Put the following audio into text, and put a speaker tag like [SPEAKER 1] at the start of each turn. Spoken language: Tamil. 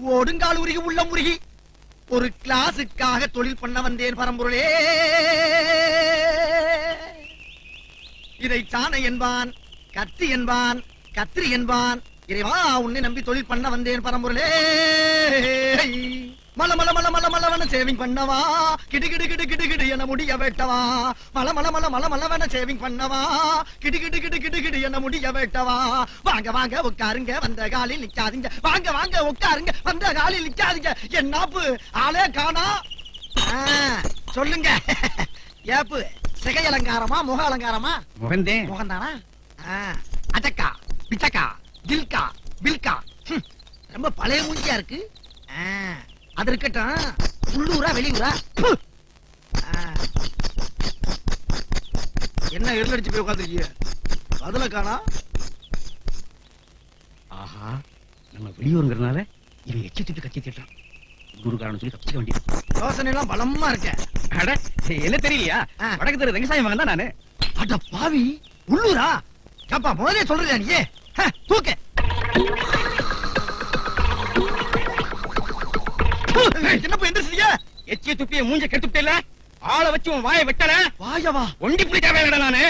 [SPEAKER 1] ஒடுங்கால் உருகி உள்ள முருகி ஒரு கிளாஸுக்காக தொழில் பண்ண வந்தேன் பரம்பொருளே. இதை சாணை என்பான் கத்தி என்பான் கத்திரி என்பான் இறைவா உன்னை நம்பி தொழில் பண்ண வந்தேன் பரம்பொருளே. மல மல மல மல மலவன சேவிங் பண்ணவா? கிடு கிடு கிடு கிடு கிடு என முடிய வெட்டவா? மல மல மல மல மலவன சேவிங் பண்ணவா? கிடு கிடு கிடு கிடு கிடு என முடிய வெட்டவா? வாங்க வாங்க உட்காருங்க வந்த காலில் நிக்காதீங்க. வாங்க வாங்க உட்காருங்க வந்த காலில் நிக்காதீங்க. என் நாப்பு ஆளே காணா. சொல்லுங்க. ஏப்பு சிகை அலங்காரமா முக அலங்காரமா?
[SPEAKER 2] முகந்தே.
[SPEAKER 1] முகந்தானா? அடக்கா பிச்சக்கா தில்கா பில்கா ரொம்ப பழைய மூஞ்சியா இருக்கு. ஆ, அது இருக்கட்டும். உள்ளூரா வெளியூரா. என்ன எதிரடிச்சு போய் உட்காந்துருக்கீங்க அதுல காணா?
[SPEAKER 2] ஆஹா நம்ம வெளியூருங்கிறதுனால இவன் எச்சி திட்டு கச்சி திட்டான் ஊருக்காரன் சொல்லி தப்பிச்சுக்க வேண்டியது.
[SPEAKER 1] யோசனை எல்லாம் பலமா இருக்க.
[SPEAKER 2] அட என்ன தெரியலையா. வடக்கு தெரு வெங்கசாயம் மகன் தான் நானு.
[SPEAKER 1] அட பாவி உள்ளூரா? ஏப்பா முதலே சொல்றியா நீ ஹ, தூக்கு. என்னப்பா எந்திரிச்சீங்க
[SPEAKER 2] எச்சிய துப்பிய மூஞ்ச கெடுத்துட்டேல ஆளை வச்சு உன் வாயை வெட்டல?
[SPEAKER 1] வாயவா?
[SPEAKER 2] ஒண்டி புடி தேவையில்லடா நானு